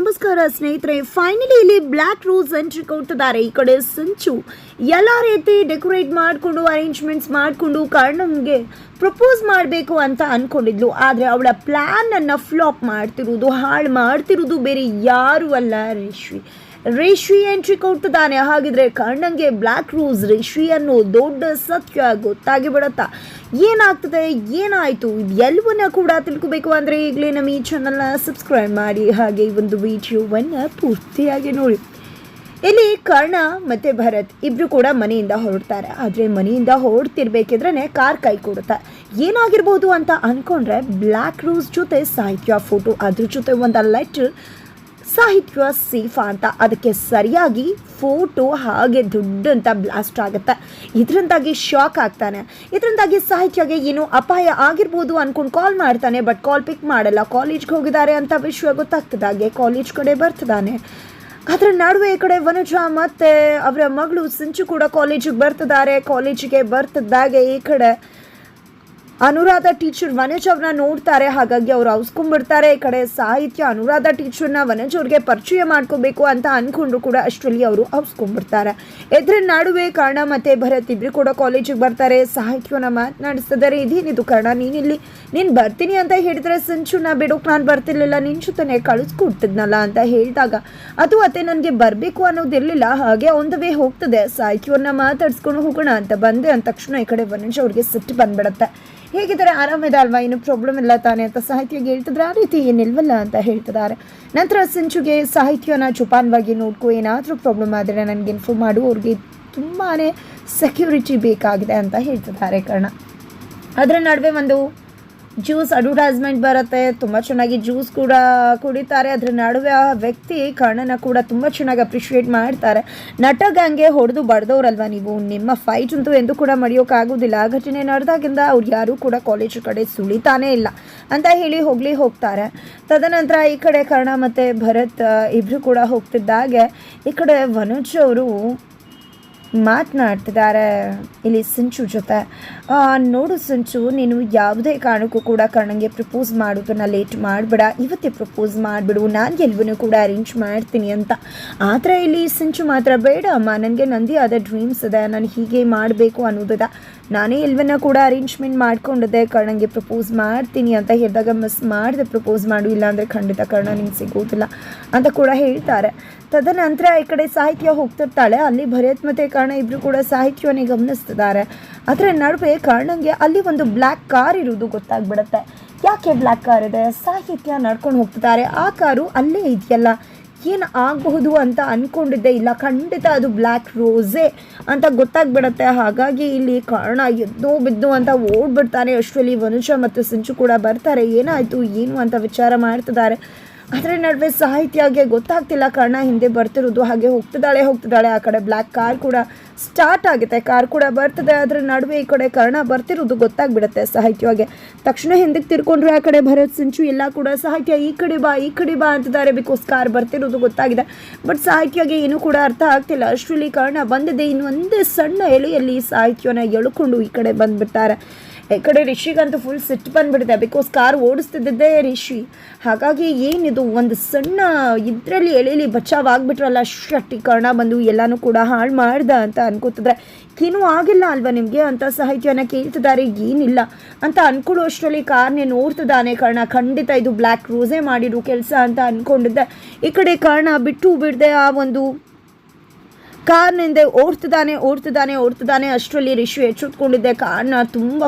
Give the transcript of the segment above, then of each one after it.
ನಮಸ್ಕಾರ ಸ್ನೇಹಿತರೆ ಫೈನಲಿ ಇಲ್ಲಿ ಬ್ಲ್ಯಾಕ್ ರೋಸ್ ಎಂಟ್ರಿ ಕೊಡ್ತಿದ್ದಾರೆ ಈ ಕಡೆ ಸಂಚು ಎಲ್ಲ ರೀತಿ ಡೆಕೋರೇಟ್ ಮಾಡಿಕೊಂಡು ಅರೇಂಜ್ಮೆಂಟ್ಸ್ ಮಾಡಿಕೊಂಡು ಕರ್ಣಂಗೆ ಪ್ರಪೋಸ್ ಮಾಡಬೇಕು ಅಂತ ಅಂದ್ಕೊಂಡಿದ್ಲು ಆದರೆ ಅವಳ ಪ್ಲ್ಯಾನನ್ನು ಫ್ಲಾಪ್ ಮಾಡ್ತಿರೋದು, ಹಾಳು ಮಾಡ್ತಿರೋದು ಬೇರೆ ಯಾರೂ ಅಲ್ಲ ರೇಷ್ವಿ ರೇಷ್ವಿ ಎಂಟ್ರಿ ಕೊಡ್ತಿದ್ದಾನೆ ಹಾಗಿದ್ರೆ ಕಣ್ಣಂಗೆ ಬ್ಲ್ಯಾಕ್ ರೋಸ್ ರೇಷ್ವಿ ಅನ್ನೋ ದೊಡ್ಡ ಸತ್ಯ ಗೊತ್ತಾಗಿ ಬಿಡತ್ತಾ. ಏನಾಗ್ತದೆ? ಏನಾಯಿತು? ಎಲ್ಲವನ್ನ ಕೂಡ ತಿಳ್ಕೊಬೇಕು ಅಂದರೆ ಈಗಲೇ ನಮ್ಮ ಈ ಚಾನಲ್ನ ಸಬ್ಸ್ಕ್ರೈಬ್ ಮಾಡಿ. ಹಾಗೆ ಈ ಒಂದು ವಿಡಿಯೋವನ್ನು ಪೂರ್ತಿಯಾಗಿ ನೋಡಿ. ಇಲ್ಲಿ ಕರ್ಣ ಮತ್ತು ಭರತ್ ಇಬ್ಬರು ಕೂಡ ಮನೆಯಿಂದ ಹೊರಡ್ತಾರೆ. ಆದರೆ ಮನೆಯಿಂದ ಹೊರಡ್ತಿರ್ಬೇಕಿದ್ರೆ ಕಾರ್ ಕೈ ಕೊಡುತ್ತೆ. ಏನಾಗಿರ್ಬೋದು ಅಂತ ಅಂದ್ಕೊಂಡ್ರೆ ಬ್ಲ್ಯಾಕ್ ರೋಸ್ ಜೊತೆ ಸಾಹಿತ್ಯ ಫೋಟೋ ಅದ್ರ ಜೊತೆ ಒಂದು ಲೆಟರ್ ಸಾಹಿತ್ಯ ಸೇಫಾ ಅಂತ. ಅದಕ್ಕೆ ಸರಿಯಾಗಿ ಫೋಟೋ ಹಾಗೆ ದೊಡ್ಡಂತ ಬ್ಲಾಸ್ಟ್ ಆಗುತ್ತೆ. ಇದರಿಂದಾಗಿ ಶಾಕ್ ಆಗ್ತಾನೆ. ಇದರಿಂದಾಗಿ ಸಾಹಿತ್ಯಗೆ ಏನು ಅಪಾಯ ಆಗಿರ್ಬೋದು ಅಂದ್ಕೊಂಡು ಕಾಲ್ ಮಾಡ್ತಾನೆ ಬಟ್ ಕಾಲ್ ಪಿಕ್ ಮಾಡಲ್ಲ. ಕಾಲೇಜ್ಗೆ ಹೋಗಿದ್ದಾರೆ ಅಂತ ವಿಷಯ ಗೊತ್ತಾಗ್ತದಾಗೆ ಕಾಲೇಜ್ ಕಡೆ ಬರ್ತಿದ್ದಾನೆ. ಅದರ ನಡುವೆ ಈ ಕಡೆ ವನುಜಾ ಮತ್ತೆ ಅವರ ಮಗಳು ಸಿಂಚು ಕೂಡ ಕಾಲೇಜಿಗೆ ಬರ್ತಿದ್ದಾರೆ. ಕಾಲೇಜಿಗೆ ಬರ್ತಿದ್ದಾಗೆ ಈ ಕಡೆ. ಅನುರಾಧ ಟೀಚರ್ ವನೇಜ್ ಅವ್ರನ್ನ ನೋಡ್ತಾರೆ. ಹಾಗಾಗಿ ಅವ್ರು ಔಸ್ಕೊಂಡ್ಬಿಡ್ತಾರೆ ಈ ಕಡೆ ಸಾಹಿತ್ಯ ಅನುರಾಧ ಟೀಚರ್ನ ವನೇಜ್ ಅವ್ರಿಗೆ ಪರಿಚಯ ಮಾಡ್ಕೋಬೇಕು ಅಂತ ಅನ್ಕೊಂಡ್ರು ಕೂಡ ಅಷ್ಟರಲ್ಲಿ ಅವರು ಔಸ್ಕೊಂಡ್ಬಿಡ್ತಾರೆ ಎದ್ರ ನಡುವೆ ಕರ್ಣ ಮತ್ತೆ ಭರತ್ ಇಬ್ರು ಕೂಡ ಕಾಲೇಜಿಗೆ ಬರ್ತಾರೆ. ಸಾಹಿತ್ಯವನ್ನ ಮಾತನಾಡಿಸ್ತಿದ್ದಾರೆ. ಇದೇನಿದು ಕರ್ಣ? ನೀನಿಲ್ಲಿ, ನೀನು ಬರ್ತೀನಿ ಅಂತ ಹೇಳಿದ್ರೆ ನಾ ಬಿಡೋಕೆ ನಾನು ಬರ್ತಿರ್ಲಿಲ್ಲ. ನಿನ್ ಜೊತೆನೆ ಕಳಿಸ್ಕೊಡ್ತಿದ್ನಲ್ಲ ಅಂತ ಹೇಳಿದಾಗ, ಅದು ಅತ್ತೆ ನನಗೆ ಬರಬೇಕು ಅನ್ನೋದಿರಲಿಲ್ಲ. ಹಾಗೆ ಒಂದು ವೇ ಹೋಗ್ತದೆ. ಸಾಹಿತ್ಯವನ್ನ ಮಾತಾಡ್ಸ್ಕೊಂಡು ಹೋಗೋಣ ಅಂತ ಬಂದೆ. ಅಂದ ತಕ್ಷಣ ಈ ಕಡೆ ವನಜ್ ಅವ್ರಿಗೆ ಸಿಟ್ಟು ಬಂದ್ಬಿಡತ್ತೆ. ಹೇಗಿದ್ದಾರೆ ಆರಾಮಿದೆ ಅಲ್ವಾ ಏನು ಪ್ರಾಬ್ಲಮ್ ಇಲ್ಲ ತಾನೆ ಅಂತ ಸಾಹಿತ್ಯಗೆ ಹೇಳ್ತಿದ್ರೆ ಆ ರೀತಿ ಏನಿಲ್ವಲ್ಲ ಅಂತ ಹೇಳ್ತಿದ್ದಾರೆ. ನಂತರ ಸಿಂಚುಗೆ ಸಾಹಿತ್ಯನ ಜೋಪಾನವಾಗಿ ನೋಡ್ಕೊ, ಏನಾದರೂ ಪ್ರಾಬ್ಲಮ್ ಆದರೆ ನನಗೆ ಇನ್ಫಾರ್ಮ್ ಮಾಡು, ಅವ್ರಿಗೆ ತುಂಬಾ ಸೆಕ್ಯೂರಿಟಿ ಬೇಕಾಗಿದೆ ಅಂತ ಹೇಳ್ತಿದ್ದಾರೆ ಕರ್ಣ. ಅದರ ನಡುವೆ ಒಂದು ಜ್ಯೂಸ್ ಅಡ್ವರ್ಟೈಸ್ಮೆಂಟ್ ಬರುತ್ತೆ, ತುಂಬ ಚೆನ್ನಾಗಿ ಜ್ಯೂಸ್ ಕೂಡ ಕುಡಿತಾರೆ. ಅದ್ರ ನಡುವೆ ಆ ವ್ಯಕ್ತಿ ಕರ್ಣನ ಕೂಡ ತುಂಬ ಚೆನ್ನಾಗಿ ಅಪ್ರಿಷಿಯೇಟ್ ಮಾಡ್ತಾರೆ. ನಟ ಗಂಗೆ ಹೊಡೆದು ಬಡ್ದವ್ರಲ್ವ ನೀವು? ನಿಮ್ಮ ಫೈಟ್ ಅಂತೂ ಎಂದೂ ಕೂಡ ಮರೆಯೋಕ್ಕಾಗೋದಿಲ್ಲ ಆ ಘಟನೆ ನಡೆದಾಗಿಂದ ಅವ್ರು ಯಾರೂ ಕೂಡ ಕಾಲೇಜು ಕಡೆ ಸುಳಿತಾನೇ ಇಲ್ಲ ಅಂತ ಹೇಳಿ ಹೋಗ್ಲಿ ಹೋಗ್ತಾರೆ. ತದನಂತರ ಈ ಕಡೆ ಕರ್ಣ ಮತ್ತು ಭರತ್ ಇಬ್ಬರು ಕೂಡ ಹೋಗ್ತಿದ್ದಾಗೆ ಈ ಕಡೆ ವನುಜ್ ಅವರು ಮಾತನಾಡ್ತಿದ್ದಾರೆ. ಇಲ್ಲಿ ಸಿಂಚು ಜೊತೆ. ನೋಡು ಸಿಂಚು, ನೀನು ಯಾವುದೇ ಕಾರಣಕ್ಕೂ ಕೂಡ ಕರ್ಣಂಗೆ ಪ್ರಪೋಸ್ ಮಾಡೋದನ್ನು ಲೇಟ್ ಮಾಡಬೇಡ. ಇವತ್ತೇ ಪ್ರಪೋಸ್ ಮಾಡಿಬಿಡು. ನಾನು ಎಲ್ಲವನ್ನೂ ಕೂಡ ಅರೇಂಜ್ ಮಾಡ್ತೀನಿ ಅಂತ. ಆದರೆ ಇಲ್ಲಿ ಸಿಂಚು ಮಾತ್ರ ಬೇಡ ಅಮ್ಮ. ನನಗೆ ನಂದಿ ಆದ ಡ್ರೀಮ್ಸ್ ಇದೆ. ನಾನು ಹೀಗೆ ಮಾಡಬೇಕು ಅನ್ನೋದಿದೆ ನಾನೇ ಇಲ್ವನ್ನ ಕೂಡ ಅರೇಂಜ್ಮೆಂಟ್ ಮಾಡ್ಕೊಂಡಿದ್ದೆ ಕರ್ಣಂಗೆ ಪ್ರಪೋಸ್ ಮಾಡ್ತೀನಿ ಅಂತ ಹೇಳಿದಾಗ ಮಿಸ್ ಮಾಡಿದೆ ಪ್ರಪೋಸ್ ಮಾಡು, ಇಲ್ಲ ಅಂದರೆ ಖಂಡಿತ ಕರ್ಣ ನಿಂಗೆ ಸಿಗೋದಿಲ್ಲ ಅಂತ ಕೂಡ ಹೇಳ್ತಾರೆ. ತದನಂತರ ಈ ಕಡೆ ಸಾಹಿತ್ಯ ಹೋಗ್ತಿರ್ತಾಳೆ, ಅಲ್ಲಿ ಭರತ್ ಮತ್ತು ಕರ್ಣ ಇಬ್ಬರು ಕೂಡ ಸಾಹಿತ್ಯವನ್ನೇ ಗಮನಿಸ್ತಿದ್ದಾರೆ. ಅದರ ನಡುವೆ ಕರ್ಣಂಗೆ ಅಲ್ಲಿ ಒಂದು ಬ್ಲ್ಯಾಕ್ ಕಾರ್ ಇರೋದು ಗೊತ್ತಾಗ್ಬಿಡುತ್ತೆ. ಯಾಕೆ ಬ್ಲ್ಯಾಕ್ ಕಾರ್ ಇದೆ? ಸಾಹಿತ್ಯ ನಡ್ಕೊಂಡು ಹೋಗ್ತಿದ್ದಾರೆ. ಆ ಕಾರು ಅಲ್ಲೇ ಇದೆಯಲ್ಲ. ಏನು ಆಗಬಹುದು ಅಂತ ಅಂದ್ಕೊಂಡಿದ್ದೆ ಇಲ್ಲ, ಖಂಡಿತ ಅದು ಬ್ಲ್ಯಾಕ್ ರೋಸೇ ಅಂತ ಗೊತ್ತಾಗ್ಬಿಡತ್ತೆ. ಹಾಗಾಗಿ ಇಲ್ಲಿ ಕಾರಣ ಎದ್ದು ಬಿದ್ದು ಅಂತ ಓಡ್ಬಿಡ್ತಾನೆ ಅಷ್ಟರಲ್ಲಿ ವನುಷ ಮತ್ತು ಸಿಂಚು ಕೂಡ ಬರ್ತಾರೆ. ಏನಾಯಿತು? ಏನು ಅಂತ ವಿಚಾರ ಮಾಡ್ತಿದ್ದಾರೆ. ಅದರ ನಡುವೆ ಸಾಹಿತ್ಯಗೆ ಗೊತ್ತಾಗ್ತಿಲ್ಲ. ಕರ್ಣ ಹಿಂದೆ ಬರ್ತಿರೋದು ಹಾಗೆ ಹೋಗ್ತಿದ್ದಾಳೆ ಹೋಗ್ತಿದ್ದಾಳೆ. ಆ ಕಡೆ ಬ್ಲ್ಯಾಕ್ ಕಾರ್ ಕೂಡ ಸ್ಟಾರ್ಟ್ ಆಗುತ್ತೆ ಕಾರ್ ಕೂಡ ಬರ್ತದೆ ಅದರ ನಡುವೆ ಈ ಕಡೆ ಕರ್ಣ ಬರ್ತಿರೋದು ಗೊತ್ತಾಗ್ಬಿಡುತ್ತೆ ಸಾಹಿತ್ಯವಾಗಿ ತಕ್ಷಣ ಹಿಂದಕ್ಕೆ ತಿರ್ಕೊಂಡ್ರೆ ಆ ಕಡೆ ಭರತ್, ಸಿಂಚು ಎಲ್ಲ ಕೂಡ ಸಾಹಿತ್ಯ ಈ ಕಡೆ ಬಾ, ಈ ಕಡೆ ಬಾ ಅಂತಿದ್ದಾರೆ ಬಿಕಾಸ್ ಕಾರ್ ಬರ್ತಿರೋದು ಗೊತ್ತಾಗಿದೆ. ಬಟ್ ಸಾಹಿತ್ಯಗೆ ಏನೂ ಕೂಡ ಅರ್ಥ ಆಗ್ತಿಲ್ಲ. ಅಷ್ಟರಲ್ಲಿ ಕರ್ಣ ಬಂದಿದೆ. ಇನ್ನೊಂದೇ ಸಣ್ಣ ಎಲೆಯಲ್ಲಿ ಸಾಹಿತ್ಯನ ಎಳ್ಕೊಂಡು ಈ ಕಡೆ ಬಂದ್ಬಿಡ್ತಾರೆ ಈ ಕಡೆ ರಿಷಿಗಂತೂ ಫುಲ್ ಸಿಟ್ಟು ಬಂದ್ಬಿಟ್ಟಿದೆ. ಬಿಕಾಸ್ ಕಾರ್ ಓಡಿಸ್ತಿದ್ದೇ ರಿಷಿ. ಹಾಗಾಗಿ ಏನಿದು? ಒಂದು ಸಣ್ಣ ಇದರಲ್ಲಿ ಎಳೀಲಿ ಬಚಾವ್ ಆಗಿಬಿಟ್ರಲ್ಲ ಶಟ್ಟಿ ಕರ್ಣ ಬಂದು ಎಲ್ಲನೂ ಕೂಡ ಹಾಳು ಮಾಡ್ದ ಅಂತ ಅನ್ಕೋತಿದ್ರೆ ಏನೂ ಆಗಿಲ್ಲ ಅಲ್ವಾ ನಿಮಗೆ? ಅಂತ ಸಾಹಿತ್ಯನ ಕೇಳ್ತಿದ್ದಾರೆ. ಏನಿಲ್ಲ ಅಂತ ಅನ್ಕೊಳ್ಳೋ ಅಷ್ಟರಲ್ಲಿ ಕಾರ್ನೇ ನೋಡ್ತಿದ್ದಾನೆ ಕರ್ಣ. ಖಂಡಿತ ಇದು ಬ್ಲ್ಯಾಕ್ ರೋಸೇ ಮಾಡಿರೋ ಕೆಲಸ ಅಂತ ಅಂದ್ಕೊಂಡಿದ್ದೆ ಈ ಕಡೆ ಕರ್ಣ ಬಿಟ್ಟು ಬಿಡದೆ ಆ ಒಂದು ಕಾರ್ನಿಂದ ಓಡ್ತಿದ್ದಾನೆ ಓಡ್ತಿದ್ದಾನೆ ಓಡ್ತಿದ್ದಾನೆ. ಅಷ್ಟರಲ್ಲಿ ರಿಷು ಎಚ್ಚೆತ್ಕೊಂಡಿದ್ದೆ. ಕಾರ್ನ ತುಂಬ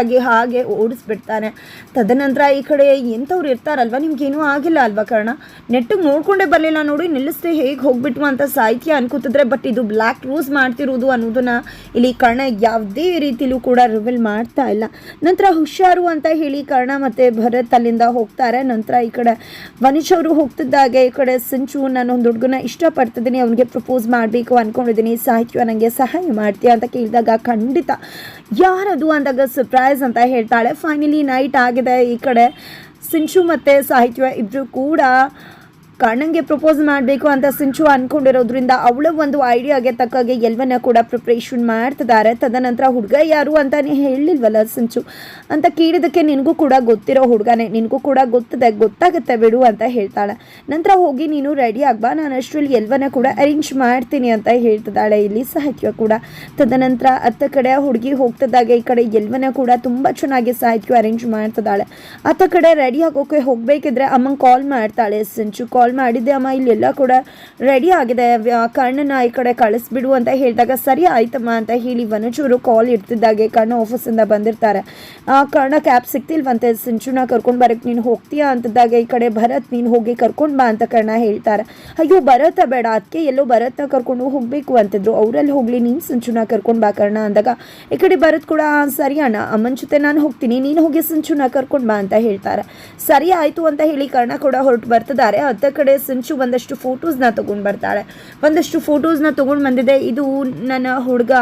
ಆಗಿ ಹಾಗೆ ಓಡಿಸ್ಬಿಡ್ತಾನೆ. ತದನಂತರ ಈ ಕಡೆ ಎಂಥವ್ರು ಇರ್ತಾರಲ್ವ? ನಿಮ್ಗೇನೂ ಆಗಿಲ್ಲ ಅಲ್ವಾ ಕಾರಣ? ನೆಟ್ಟಿಗೆ ನೋಡ್ಕೊಂಡೇ ಬರಲಿಲ್ಲ ನೋಡಿ. ನಿಲ್ಲಿಸ್ದೆ ಹೇಗೆ ಹೋಗ್ಬಿಟ್ವು ಅಂತ ಸಾಹಿತ್ಯ ಅನ್ಕೋತಿದ್ರೆ ಬಟ್ ಇದು ಬ್ಲ್ಯಾಕ್ ರೂಸ್ ಮಾಡ್ತಿರೋದು ಅನ್ನೋದನ್ನ ಇಲ್ಲಿ ಕರ್ಣ ಯಾವುದೇ ರೀತಿಲೂ ಕೂಡ ರಿವೀಲ್ ಮಾಡ್ತಾ ಇಲ್ಲ. ನಂತರ ಹುಷಾರು ಅಂತ ಹೇಳಿ ಕರ್ಣ ಮತ್ತು ಭರತ್ ಅಲ್ಲಿಂದ ಹೋಗ್ತಾರೆ. ನಂತರ ಈ ಕಡೆ ವನಿಶ್ ಅವರು ಹೋಗ್ತಿದ್ದಾಗೆ ಈ ಕಡೆ ಸಿಂಚು ನಾನು ಒಂದು ಹುಡುಗನ ಇಷ್ಟಪಡ್ತಿದ್ದೀನಿ. ಅವನಿಗೆ ಪ್ರಪೋಸ್ ಮಾಡಬೇಕು ಅನ್ಕೊಂಡಿದ್ದೀನಿ. ಸಾಹಿತ್ಯ ನನಗೆ ಸಹಾಯ ಮಾಡ್ತೀಯ ಅಂತ ಕೇಳಿದಾಗ ಖಂಡಿತ ಯಾರದು ಅಂದಾಗ ಸರ್ಪ್ರೈಸ್ ಅಂತ ಹೇಳ್ತಾಳೆ. ಫೈನಲಿ ನೈಟ್ ಆಗಿದೆ ಈ ಕಡೆ. ಸಿಂಚು ಮತ್ತು ಸಾಹಿತ್ಯ ಇಬ್ಬರು ಕೂಡ ಕಣ್ಣಂಗೆ ಪ್ರಪೋಸ್ ಮಾಡಬೇಕು ಅಂತ ಸಿಂಚು ಅನ್ಕೊಂಡಿರೋದ್ರಿಂದ ಅವಳ ಒಂದು ಐಡಿಯಾಗೆ ತಕ್ಕಾಗೆ ಎಲ್ವನ್ನ ಕೂಡ ಪ್ರಿಪ್ರೇಷನ್ ಮಾಡ್ತಿದ್ದಾರೆ. ತದನಂತರ ಹುಡುಗ ಯಾರು ಅಂತಾನೆ ಹೇಳಿಲ್ವಲ್ಲ ಸಿಂಚು? ಅಂತ ಕೇಳಿದಕ್ಕೆ ನಿನಗೂ ಕೂಡ ಗೊತ್ತಿರೋ ಹುಡುಗನೇ. ನಿನಗೂ ಕೂಡ ಗೊತ್ತದೆ, ಗೊತ್ತಾಗುತ್ತೆ ಬಿಡು ಅಂತ ಹೇಳ್ತಾಳೆ. ನಂತರ ಹೋಗಿ, ನೀನು ರೆಡಿ ಆಗ್ಬಾ. ನಾನು ಅಷ್ಟರಲ್ಲಿ ಎಲ್ವನ್ನ ಕೂಡ ಅರೇಂಜ್ ಮಾಡ್ತೀನಿ ಅಂತ ಹೇಳ್ತಿದ್ದಾಳೆ. ಇಲ್ಲಿ ಸಾಹಿತ್ಯ ಕೂಡ. ತದನಂತರ ಅತ್ತ ಕಡೆ ಹುಡುಗಿ ಹೋಗ್ತಿದ್ದಾಗ, ಈ ಕಡೆ ಎಲ್ವನ್ನ ಕೂಡ ತುಂಬ ಚೆನ್ನಾಗಿ ಸಾಹಿತ್ಯ ಅರೇಂಜ್ ಮಾಡ್ತಿದ್ದಾಳೆ. ಅತ್ತ ಕಡೆ ರೆಡಿ ಆಗೋಕೆ ಹೋಗ್ಬೇಕಿದ್ರೆ ಅಮ್ಮಂಗೆ ಕಾಲ್ ಮಾಡ್ತಾಳೆ ಸಿಂಚು. ಕಾಲ್ ಮಾಡಿದ್ದೆ, ಅಮ್ಮ, ಇಲ್ಲೆಲ್ಲ ಕೂಡ ರೆಡಿ ಆಗಿದೆ. ಕಣ್ಣನ್ನ ಈ ಕಡೆ ಕಳಿಸ್ಬಿಡು ಅಂತ ಹೇಳಿದಾಗ, ಸರಿ ಆಯ್ತಮ್ಮ ಅಂತ ಹೇಳಿ ವನಚೂರು ಕಾಲ್ ಇಡ್ತಿದ್ದಾಗೆ ಕಣ್ಣು ಆಫೀಸಿಂದ ಬಂದಿರ್ತಾರೆ. ಆ ಕಣ್ಣ ಕ್ಯಾಬ್ ಸಿಕ್ತಿಲ್ವಂತೆ. ಸಿಂಚುನ ಕರ್ಕೊಂಡು ಬರಕ್ಕೆ ನೀನು ಹೋಗ್ತೀಯಾ? ಅಂತಿದ್ದಾಗ. ಈ ಕಡೆ ಭರತ್, ನೀನು ಹೋಗಿ ಕರ್ಕೊಂಡು ಬಾ ಅಂತ ಕರ್ಣ ಹೇಳ್ತಾರೆ. ಅಯ್ಯೋ, ಭರತ ಬೇಡ. ಅದಕ್ಕೆ ಎಲ್ಲೋ ಭರತ್ನ ಕರ್ಕೊಂಡು ಹೋಗಬೇಕು ಅಂತಿದ್ರು. ಅವರಲ್ಲಿ ಹೋಗ್ಲಿ, ನೀನು ಸಿಂಚುನ ಕರ್ಕೊಂಡು ಬಾ ಕರ್ಣ ಅಂದಾಗ. ಈ ಕಡೆ ಭರತ್ ಕೂಡ ಸರಿ ಅಣ್ಣ. ಅಮ್ಮನ ಜೊತೆ ನಾನು ಹೋಗ್ತೀನಿ. ನೀನು ಹೋಗಿ ಸಿಂಚುನ ಕರ್ಕೊಂಡು ಬಾ ಅಂತ ಹೇಳ್ತಾರೆ. ಸರಿ ಆಯ್ತು ಅಂತ ಹೇಳಿ ಕರ್ಣ ಕೂಡ ಹೊರಟು ಬರ್ತಿದ್ದಾರೆ. ಅತ್ತ ಕಡೆ ಸಂಚು ಒಂದಷ್ಟು ಫೋಟೋಸ್ನ ತೊಗೊಂಡು ಬರ್ತಾಳೆ. ಒಂದಷ್ಟು ಫೋಟೋಸ್ನ ತೊಗೊಂಡು ಬಂದಿದೆ. ಇದು ನನ್ನ ಹುಡುಗ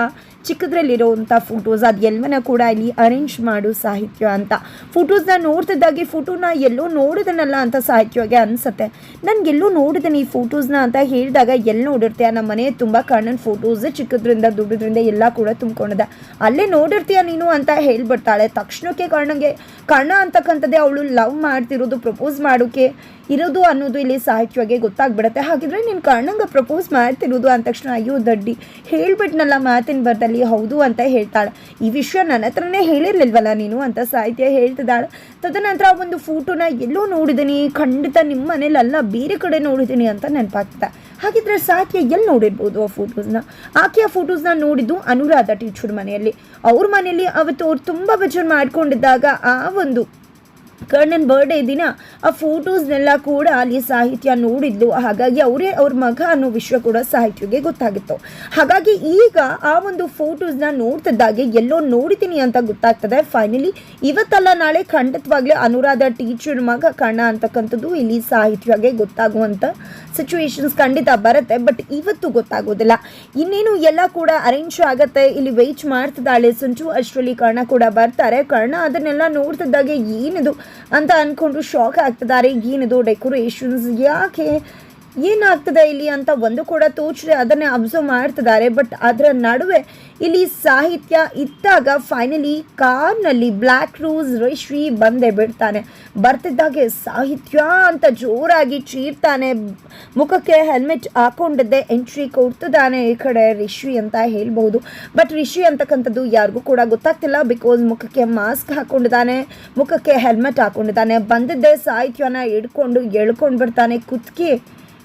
ಚಿಕ್ಕದ್ರಲ್ಲಿರೋವಂಥ ಫೋಟೋಸ್. ಅದು ಎಲ್ಲವನ್ನ ಕೂಡ ಇಲ್ಲಿ ಅರೇಂಜ್ ಮಾಡು ಸಾಹಿತ್ಯ ಅಂತ. ಫೋಟೋಸ್ನ ನೋಡ್ತಿದ್ದಾಗೆ ಫೋಟೋನ ಎಲ್ಲೋ ನೋಡಿದನಲ್ಲ ಅಂತ ಸಾಹಿತ್ಯವಾಗಿ ಅನಿಸುತ್ತೆ. ನನಗೆಲ್ಲೋ ನೋಡಿದ್ದೀನಿ ಈ ಫೋಟೋಸ್ನ ಅಂತ ಹೇಳಿದಾಗ ಎಲ್ಲಿ ನೋಡಿರ್ತೀಯ? ನಮ್ಮ ಮನೆ ತುಂಬ ಕಣ್ಣನ ಫೋಟೋಸ್ ಚಿಕ್ಕದ್ರಿಂದ ದುಡ್ಡದ್ರಿಂದ ಎಲ್ಲ ಕೂಡ ತುಂಬ್ಕೊಂಡಿದೆ. ಅಲ್ಲೇ ನೋಡಿರ್ತೀಯ ನೀನು ಅಂತ ಹೇಳಿಬಿಡ್ತಾಳೆ. ತಕ್ಷಣಕ್ಕೆ ಕಣ್ಣಂಗೆ ಕಣ್ಣ ಅಂತಕ್ಕಂಥದ್ದೇ ಅವಳು ಲವ್ ಮಾಡ್ತಿರೋದು, ಪ್ರಪೋಸ್ ಮಾಡೋಕೆ ಇರೋದು ಅನ್ನೋದು ಇಲ್ಲಿ ಸಾಹಿತ್ಯವಾಗಿ ಗೊತ್ತಾಗ್ಬಿಡುತ್ತೆ. ಹಾಗಿದ್ರೆ ನೀನು ಕಣ್ಣಂಗೆ ಪ್ರಪೋಸ್ ಮಾಡ್ತಿರೋದು ಅಂದ ತಕ್ಷಣ, ಅಯ್ಯೋ ದಡ್ಡಿ, ಹೇಳ್ಬಿಟ್ನಲ್ಲ ಮಾತಿನ ಬರ್ದಲ್ಲಿ ಹೌದು ಅಂತ ಹೇಳ್ತಾಳೆ. ಈ ವಿಷಯ ನನ್ನ ಹತ್ರನೇ ಹೇಳಿರ್ಲಿಲ್ವಲ್ಲ ನೀನು? ಅಂತ ಸಾಹಿತ್ಯ ಹೇಳ್ತಿದ್ದಾಳೆ. ತದನಂತರ ಒಂದು ಫೋಟೋನ ಎಲ್ಲೋ ನೋಡಿದ್ದೀನಿ ಖಂಡಿತ ನಿಮ್ಮ ಮನೇಲಲ್ಲ, ಬೇರೆ ಕಡೆ ನೋಡಿದ್ದೀನಿ ಅಂತ ನೆನಪಾಗ್ತದೆ. ಹಾಗಿದ್ರೆ ಸಾಹಿತ್ಯ ಎಲ್ಲಿ ನೋಡಿರ್ಬೋದು ಆ ಫೋಟೋಸ್ನ? ಆಕೆ ಆ ಫೋಟೋಸ್ನ ನೋಡಿದ್ದು ಅನುರಾಧ ಟೀಚರ್ ಮನೆಯಲ್ಲಿ. ಅವ್ರ ಮನೆಯಲ್ಲಿ ಅವತ್ತು ಅವ್ರು ತುಂಬ ಬಜಾರ್ ಮಾಡ್ಕೊಂಡಿದ್ದಾಗ ಆ ಒಂದು ಕರ್ಣನ್ ಬರ್ಡೇ ದಿನ ಆ ಫೋಟೋಸ್ನೆಲ್ಲ ಕೂಡ ಅಲ್ಲಿ ಸಾಹಿತ್ಯ ನೋಡಿದ್ಲು ಹಾಗಾಗಿ ಅವರೇ ಅವ್ರ ಮಗ ಅನ್ನೋ ವಿಷಯ ಕೂಡ ಸಾಹಿತ್ಯಗೆ ಗೊತ್ತಾಗಿತ್ತು. ಹಾಗಾಗಿ ಈಗ ಆ ಒಂದು ಫೋಟೋಸ್ನ ನೋಡ್ತಿದ್ದಾಗೆ ಎಲ್ಲೋ ನೋಡಿದ್ದೀನಿ ಅಂತ ಗೊತ್ತಾಗ್ತದೆ. ಫೈನಲಿ ಇವತ್ತಲ್ಲ ನಾಳೆ ಖಂಡಿತವಾಗ್ಲೇ ಅನುರಾಧ ಟೀಚರ್ ಮಗ ಕಣ್ಣ ಅಂತಕ್ಕಂಥದ್ದು ಇಲ್ಲಿ ಸಾಹಿತ್ಯಗೆ ಗೊತ್ತಾಗುವಂಥ ಸಿಚುವೇಶನ್ಸ್ ಖಂಡಿತ ಬರುತ್ತೆ. ಬಟ್ ಇವತ್ತು ಗೊತ್ತಾಗೋದಿಲ್ಲ. ಇನ್ನೇನು ಎಲ್ಲ ಕೂಡ ಅರೇಂಜ್ ಆಗತ್ತೆ. ಇಲ್ಲಿ ವೆಯ್ಟ್ ಮಾಡ್ತಿದ್ದಾಳೆ ಸಂಚು ಅಷ್ಟರಲ್ಲಿ ಕರ್ಣ ಕೂಡ ಬರ್ತಾರೆ. ಕರ್ಣ ಅದನ್ನೆಲ್ಲ ನೋಡ್ತಿದ್ದಾಗೆ ಏನಿದು? ಅಂತ ಅನ್ಕೊಂಡು ಶಾಕ್ ಆಗ್ತಿದ್ದಾರೆ. ಏನಿದು ಡೆಕೋರೇಷನ್ಸ್ ಯಾಕೆ ಏನಾಗ್ತದೆ ಇಲ್ಲಿ ಅಂತ ಒಂದು ಕೂಡ ತೋಚದೆ ಅದನ್ನೇ ಅಬ್ಸರ್ವ್ ಮಾಡ್ತಿದ್ದಾರೆ. ಬಟ್ ಅದರ ನಡುವೆ ಇಲ್ಲಿ ಸಾಹಿತ್ಯ ಇದ್ದಾಗ ಫೈನಲಿ ಕಾರ್ನಲ್ಲಿ ಬ್ಲ್ಯಾಕ್ ರೂಸ್ ರಿಶ್ವಿ ಬಂದೇ ಬಿಡ್ತಾನೆ. ಬರ್ತಿದ್ದಾಗೆ ಸಾಹಿತ್ಯ ಅಂತ ಜೋರಾಗಿ ಚೀರ್ತಾನೆ. ಮುಖಕ್ಕೆ ಹೆಲ್ಮೆಟ್ ಹಾಕೊಂಡಿದ್ದೆ ಎಂಟ್ರಿ ಕೊಡ್ತಿದ್ದಾನೆ ಈ ಕಡೆ ರಿಶ್ವಿ ಅಂತ ಹೇಳ್ಬಹುದು. ಬಟ್ ರಿಶ್ವಿ ಅಂತಕ್ಕಂಥದ್ದು ಯಾರಿಗೂ ಕೂಡ ಗೊತ್ತಾಗ್ತಿಲ್ಲ ಬಿಕಾಸ್ ಮುಖಕ್ಕೆ ಮಾಸ್ಕ್ ಹಾಕೊಂಡಿದ್ದಾನೆ, ಮುಖಕ್ಕೆ ಹೆಲ್ಮೆಟ್ ಹಾಕೊಂಡಿದ್ದಾನೆ. ಬಂದಿದ್ದೆ ಸಾಹಿತ್ಯನ ಹಿಡ್ಕೊಂಡು ಎಳ್ಕೊಂಡು ಬಿಡ್ತಾನೆ ಕುತ್ಕಿ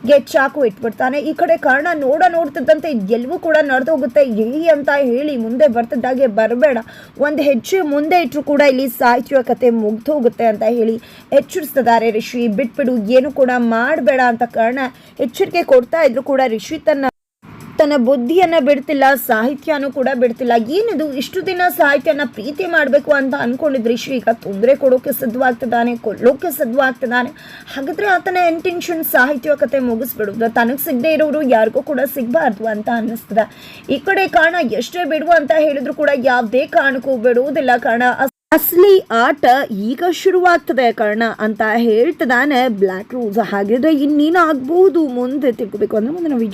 ಗೆ ಚಾಕು ಇಟ್ಬಿಡ್ತಾನೆ. ಈ ಕಡೆ ಕರ್ಣ ನೋಡ ನೋಡ್ತಿದ್ದಂತೆ ಎಲ್ಲವೂ ಕೂಡ ನಡೆದೋಗುತ್ತೆ. ಎಲ್ಲಿ ಅಂತ ಹೇಳಿ ಮುಂದೆ ಬರ್ತಿದ್ದಾಗೆ ಬರಬೇಡ. ಒಂದು ಹೆಜ್ಜೆ ಮುಂದೆ ಇಟ್ಟರು ಕೂಡ ಇಲ್ಲಿ ಸಾಹಿತ್ಯ ಕತೆ ಮುಗ್ದೋಗುತ್ತೆ ಅಂತ ಹೇಳಿ ಎಚ್ಚರಿಸ್ತಿದ್ದಾರೆ ರಿಷಿ. ಬಿಟ್ಬಿಡು, ಏನು ಕೂಡ ಮಾಡಬೇಡ ಅಂತ ಕರ್ಣ ಎಚ್ಚರಿಕೆ ಕೊಡ್ತಾ ಇದ್ರು ಕೂಡ ರಿಷಿ ತನ್ನ ತನ್ನ ಬುದ್ಧಿಯನ್ನ ಬಿಡ್ತಿಲ್ಲ, ಸಾಹಿತ್ಯನೂ ಕೂಡ ಬಿಡ್ತಿಲ್ಲ. ಏನಿದು ಇಷ್ಟು ದಿನ ಸಾಹಿತ್ಯನ ಪ್ರೀತಿ ಮಾಡಬೇಕು ಅಂತ ಅನ್ಕೊಂಡಿದ್ರು? ಶ್ರೀ ಈಗ ತೊಂದರೆ ಕೊಡೋಕೆ ಸಿದ್ಧವಾಗ್ತಿದ್ದಾನೆ, ಕೊಲ್ಲೋಕೆ ಸಿದ್ಧವಾಗ್ತಿದ್ದಾನೆ. ಹಾಗಾದ್ರೆ ಆತನ ಇಂಟೆನ್ಷನ್ ಸಾಹಿತ್ಯ ಕತೆ ಮುಗಿಸ್ಬಿಡುದು ತನಗೆ ಸಿಗದೆ ಇರೋರು ಯಾರಿಗೂ ಕೂಡ ಸಿಗಬಾರ್ದು ಅಂತ ಅನ್ನಿಸ್ತದೆ. ಈ ಕಡೆ ಕಾರಣ ಎಷ್ಟೇ ಬಿಡುವ ಅಂತ ಹೇಳಿದ್ರು ಕೂಡ ಯಾವುದೇ ಕಾರಣಕ್ಕೂ ಬಿಡುವುದಿಲ್ಲ ಕಾರಣ. ಅಸಲಿ ಆಟ ಈಗ ಶುರುವಾಗ್ತದೆ ಕರ್ಣ ಅಂತ ಹೇಳ್ತಿದ್ದಾನೆ. ಬ್ಲ್ಯಾಕ್ ರೂಸ್ ಹಾಗಿದ್ರೆ ಇನ್ನೇನು ಆಗ್ಬಹುದು ಮುಂದೆ ತಿಳ್ಕೊಬೇಕು ಅಂದ್ರೆ ಮುಂದಿನ ವಿಡಿಯೋ